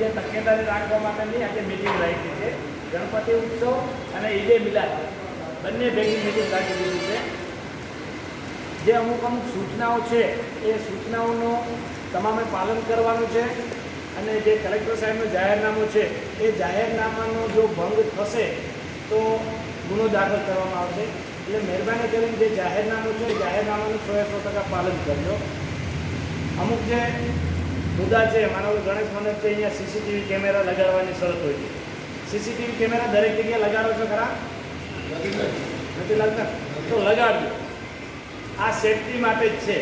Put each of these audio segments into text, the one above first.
જે તકેદારી રાખવા માટેની આજે મિટિંગ રાખી છે. ગણપતિ ઉત્સવ અને ઈદે મિલાદ. બંને ભેગી મિટિંગ રાખી દીધી છે. જે અમુક અમુક સૂચનાઓ છે, એ સૂચનાઓનું તમામે પાલન કરવાનું છે અને જે કલેક્ટર સાહેબનું જાહેરનામું છે, એ જાહેરનામાનો જો ભંગ થશે, તો ગુનો દાખલ કરવામાં આવશે. એટલે મહેરબાની કરીને જે જાહેરનામું છે જાહેરનામાનું સો સો ટકા પાલન કરજો. અમુક જે મુદ્દા છે. માનો ગણેશ મંદિર છે, અહીંયા સીસીટીવી કેમેરા લગાડવાની શરત હોય છે. સીસીટીવી કેમેરા દરેક જગ્યાએ લગાડો છો ખરા? નથી લાગતા? તો લગાડજો. આ સેફટી માટે જ છે.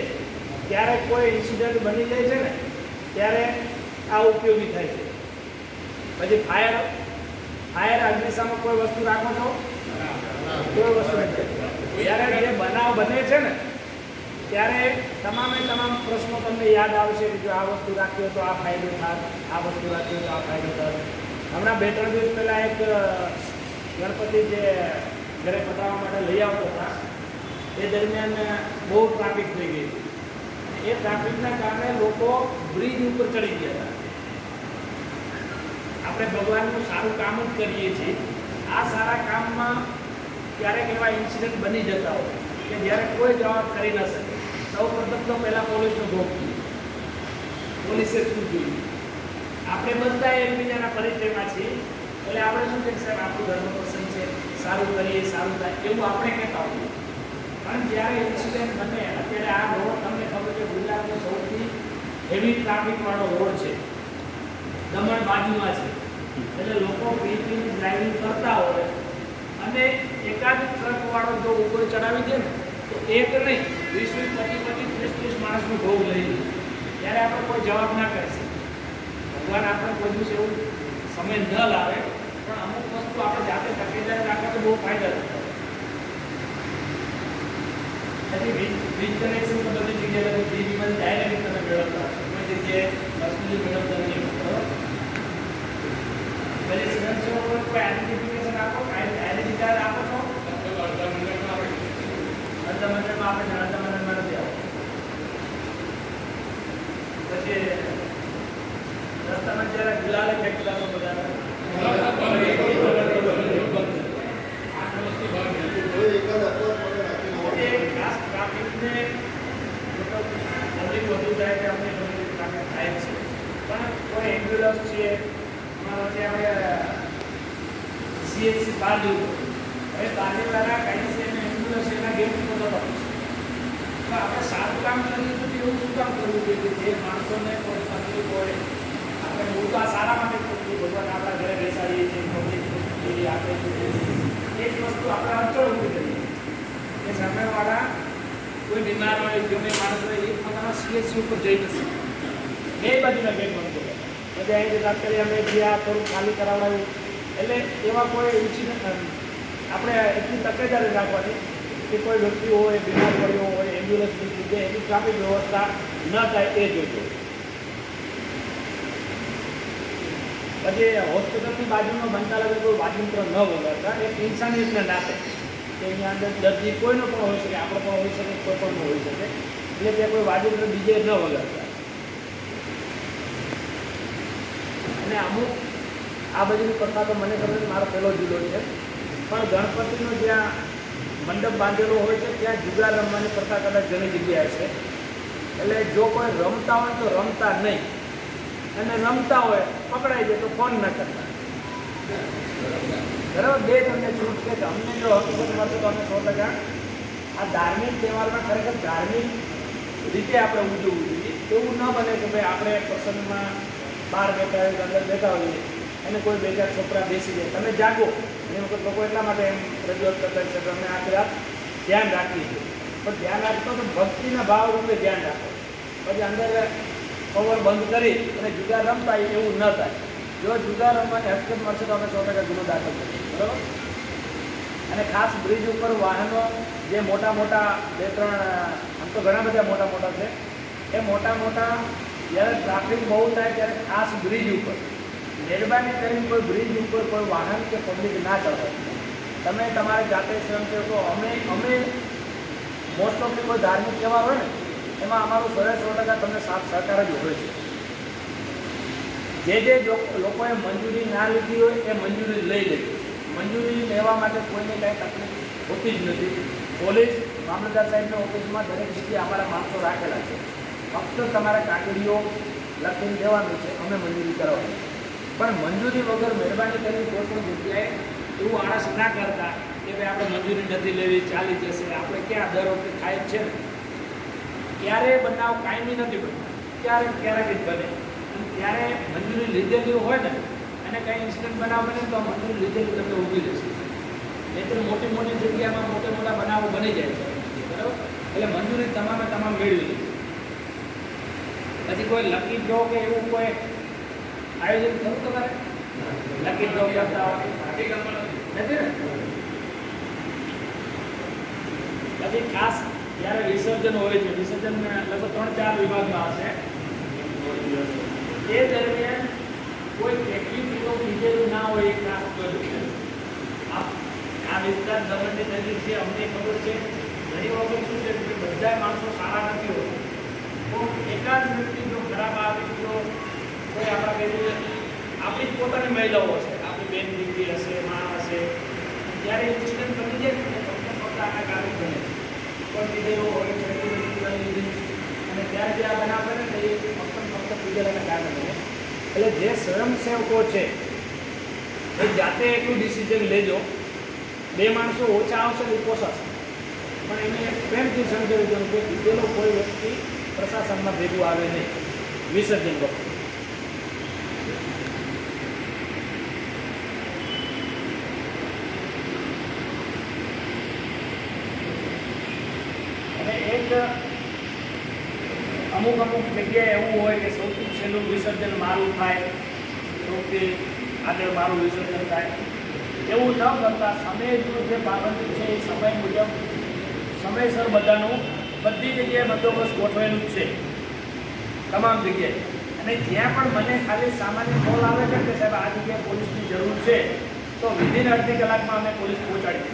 ત્યારે કોઈ ઇન્સિડન્ટ બની જાય છે ને, ત્યારે આ ઉપયોગી થાય છે. પછી ફાયર ફાયર અગ્નિશામક કોઈ વસ્તુ રાખો છો? કોઈ વસ્તુ નથી. જ્યારે જે બનાવ બને છે ને ત્યારે તમામે તમામ પ્રશ્નો તમને યાદ આવશે કે જો આ વસ્તુ રાખ્યો તો આ ફાયદો થાય આ વસ્તુ રાખ્યો તો આ ફાયદો થાય હમણાં બે ત્રણ દિવસ પહેલાં એક ગણપતિ જે ઘરે પતાવવા માટે લઈ આવતો હતા, એ દરમિયાન બહુ ટ્રાફિક થઈ ગઈ. હતી એ ટ્રાફિકના કારણે લોકો બ્રિજ ઉપર ચડી ગયા હતા. આપણે ભગવાનનું સારું કામ જ કરીએ છીએ. આ સારા કામમાં ક્યારેક એવા ઇન્સિડન્ટ બની જતા હોય કે જ્યારે કોઈ જવાબ કરી ન શકે. સૌ પ્રથમ તો પહેલાં પોલીસનો ભોગ પોલીસે શું જોયું આપણે બધા એકબીજાના પરિચયમાં છીએ. એટલે આપણે શું કહે સાહેબ, આપણું ધર્મ પસંદ છે. સારું કરીએ, સારું થાય, એવું આપણે કહેતા હોઈએ. પણ જ્યારે ઇન્સિડેન્ટ બને, અત્યારે આ રોડ તમને ખબર છે, ગુજરાતનો સૌથી હેવી ટ્રાફિકવાળો રોડ છે. દમણ બાજુમાં છે. એટલે લોકો પીપી ડ્રાઇવિંગ કરતા હોય. અને એકાદ ટ્રકવાળો જો ઉપર ચડાવી દે ને, તો એક નહીં. વીસ વીસ પચીસ પચીસ ત્રીસ ત્રીસ માણસનો ભોગ લઈ લે. ત્યારે આપણે કોઈ જવાબ ના કરી શકીએ. ભગવાન આપણે કોઈ દિવસ એવું સમય ન લાવે પણ અમુક વસ્તુ આપણે જાતે તકેદારી રાખવા તો બહુ ફાયદા થતા હોય. હજી વીજ વીજ કનેક્શન તો બધી જગ્યાએ લગભગ વીજ વિમાન ડાયરેક્ટ તમે મેળવતા હશો. કોઈ જગ્યાએ પર્સનલી મેળવતા નહીં બરોબર? પછી સિલેન્સર ઉપર કોઈ આઈડેન્ટિફિકેશન આપો? આઈડેન્ટિટી કાર્ડ આપો છો? અડધા મિનિટમાં આપણે અડધા મિનિટમાં આપણે અડધા મિનિટમાં નથી આપો પછી રસ્તામાં જ્યારે ગુલાલે ફેંકતા તો બધા એ ખાસ ટ્રાફિકને મતલબ પબ્લિક વધુ જાય કે અમને ઘણી તાકાત થાય છે. પણ કોઈ એમ્બ્યુલન્સ છે કે આપણે સીએચસી બહાર જવું હવે બહારવાળા કાંઈ છે ને એમ્બ્યુલન્સ એના ગેટ ઉપર તો આપણે સારું કામ કરીએ તો એવું શું કામ કરવું જોઈએ કે જે માણસોને કોઈ તકલીફ હોય? આપણે હું તો આ સારા માટે કહું ભગવાન આપણા ઘરે બેસાડીએ છીએ પબ્લિક આપે છે. એક વસ્તુ આપણે અચળ ઊભી કરીએ. કે સામેવાળા બીમાર હોય ગમે માણસ હોય એ પોતાના સીએસસી ઉપર જઈ નથી બે બાજુના ગેટ બનતો કરે એટલે અહીંથી તાત્કાલિક અમે જે આ થોડું ખાલી કરાવડાવ્યું, એટલે એવા કોઈ ઇન્સિડન્ટ આપણે એટલી તકેદારી રાખવાની કે કોઈ વ્યક્તિ હોય, બીમાર પડ્યો હોય એમ્બ્યુલન્સ નીકળી એની ટ્રાફિક વ્યવસ્થા ન થાય એ જોજો. પછી હોસ્પિટલની બાજુમાં બનતા કોઈ વાજિંત્ર ન વગાડતા એક ઇન્સાનિયતના નાતે અહીંયા અંદર દર્દી કોઈનો પણ હોઈ શકે, આપણો પણ હોઈ શકે, કોઈ પણ હોઈ શકે. એટલે ત્યાં કોઈ વાજિંત્ર બીજે ન વગાડતા. અને અમુક, આ બધી કરતા તો મને ખબર મારો પહેલો જુદો છે. પણ ગણપતિનો જ્યાં મંડપ બાંધેલો હોય છે, ત્યાં જુગાર રમવાની કરતા કદાચ ઘણી જગ્યાએ છે. એટલે જો કોઈ રમતા હોય તો રમતા નહીં. અને રમતા હોય, પકડાઈ જાય તો ફોન ન કરતા. બરાબર? બે તમને છૂટ છે. કે અમને જો હકીકત મળશે તો અમે સો ટકા. આ ધાર્મિક તહેવારમાં ખરેખર ધાર્મિક રીતે આપણે ઉજવવું જોઈએ. એવું ન બને કે ભાઈ આપણે પ્રસંગમાં બહાર બેઠા હોય અંદર બેઠા હોઈએ અને કોઈ બે ચાર છોકરા બેસી જાય. તમે જાગો. એ વખત લોકો એટલા માટે એમ રજૂઆત કરતા છે તમે આખી રાત ધ્યાન રાખીએ છીએ. પણ ધ્યાન રાખતો તો ભક્તિના ભાવ રૂપે ધ્યાન રાખો. પછી અંદર કવર બંધ કરી અને જુદા રમતા એવું ન થાય. જો જુદા રમવાની હકીકત મળશે તો અમે સો ટકા ગુનો દાખલ કરીશું. બરાબર? અને ખાસ બ્રિજ ઉપર વાહનો જે મોટા મોટા બે ત્રણ, આમ તો ઘણા બધા મોટા મોટા છે, એ મોટા મોટા જ્યારે ટ્રાફિક બહુ થાય ત્યારે ખાસ બ્રિજ ઉપર, મહેરબાની કરીને કોઈ બ્રિજ ઉપર કોઈ વાહન કે પબ્લિક ના ચલાવે તમે તમારે જાતે સ્વયંસેવકો અમે અમે મોસ્ટ ઓફલી કોઈ ધાર્મિક તહેવાર હોય ને, એમાં અમારું સો સો ટકા તમને સાથ સહકાર જ હોય છે. જે જે લોકોએ મંજૂરી ના લીધી હોય એ મંજૂરી લઈ લેવી મંજૂરી લેવા માટે કોઈને કાંઈ તકલીફ હોતી જ નથી. પોલીસ મામલતદાર સાહેબની ઓફિસમાં દરેક જગ્યાએ અમારા માણસો રાખેલા છે. ફક્ત તમારા કાગળીઓ લખીને દેવાનું છે, અમે મંજૂરી કરવાની. પણ મંજૂરી વગર મહેરબાની કરી કોઈ પણ જગ્યાએ એવું આળસ ના કરતા કે ભાઈ આપણે મંજૂરી નથી લેવી, ચાલી જશે. આપણે ક્યાં દર વખતે થાય છે ને? ક્યારેય બનાવ કાયમી નથી બનતા. ક્યારેક ક્યારેક જ બને. ત્યારે મંજૂરી લીધેલી હોય ને અને કંઈ ઇન્સિડન્ટ બનાવ બને તો મંજૂરી લીધેલી તમે ઊભી રહેશે નહીંતર મોટી મોટી જગ્યામાં મોટા મોટા બનાવો બની જાય છે. બરાબર? એટલે મંજૂરી તમામે તમામ મેળવી લીધી પછી કોઈ લકી ડ્રો કે એવું કોઈ આયોજન થયું તમારે? લકી ડ્રો કરતા નથી ને? પછી ખાસ જ્યારે વિસર્જન હોય છે વિસર્જન લગભગ ત્રણ ચાર વિભાગમાં હશે. એ દરમિયાન કોઈ એક્ટિવિટીનો લીધેલું ના હોય એ ખાસ કરવું આ વિસ્તાર દમણની નજીક છે, અમને ખબર છે. ઘણી વખત શું છે કે બધા માણસો સારા નથી હોતા. તો એકાદ વ્યક્તિ જો ખરાબ આવે તો કોઈ આપણા કહીએ આપણી પોતાની મહિલાઓ હશે. આપણી બેન દીકરી હશે, મા હશે. ત્યારે ઇન્સિડન્ટ બની જાય ને ફક્ત ફક્ત આના કારણે બને કોઈ વિધેયો હોય અને ત્યારે જે આ બનાવ બને ને એ ફક્ત ને ફક્ત પીડેલાના કારણે એટલે જે સ્વયંસેવકો છે, એ જાતે એટલું ડિસિઝન લેજો. બે માણસો ઓછા આવશે ને પોસાશે પણ એને પ્રેમથી સમજાવી દઉં કે કીધેલો કોઈ વ્યક્તિ પ્રશાસનમાં ભેગું આવે નહીં. વિસર્જન વખતે અને એક અમુક અમુક જગ્યાએ એવું હોય કે સૌથી છેલ્લું વિસર્જન મારું થાય, સૌથી આગળ મારું વિસર્જન થાય. એવું ન કરતાં સમયનું જે પાબંદી છે એ સમય મુજબ સમયસર બધાનું બધી જગ્યાએ બંદોબસ્ત ગોઠવેલું છે. તમામ જગ્યાએ. અને જ્યાં પણ મને ખાલી સામાન્ય કોલ આવે છે કે સાહેબ આ જગ્યાએ પોલીસની જરૂર છે, તો વિધિન અડધી કલાકમાં અમે પોલીસ પહોંચાડી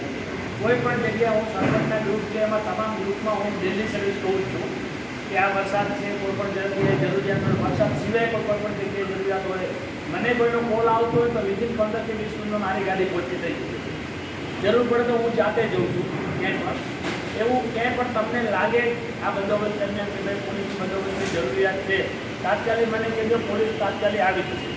કોઈ પણ જગ્યાએ હું સરપંચના ગ્રુપ છે, એમાં તમામ ગ્રુપમાં હું ડેલી સર્વિસ કહું છું. કે આ વરસાદ છે, કોઈ પણ જગ્યાએ જરૂરિયાત હોય વરસાદ સિવાય પણ કોઈ પણ જગ્યાએ જરૂરિયાત હોય. મને કોઈનો કોલ આવતો હોય તો વિધિન પંદરથી વીસ મિનિટમાં મારી ગાડી પહોંચી થઈ જરૂર પડે તો હું જાતે જઉં છું ક્યાંય પણ એવું ક્યાંય પણ તમને લાગે આ બંદોબસ્ત દરમિયાન કે ભાઈ પોલીસ બંદોબસ્તની જરૂરિયાત છે, તાત્કાલિક મને કહેજો, પોલીસ તાત્કાલિક આવી જશે.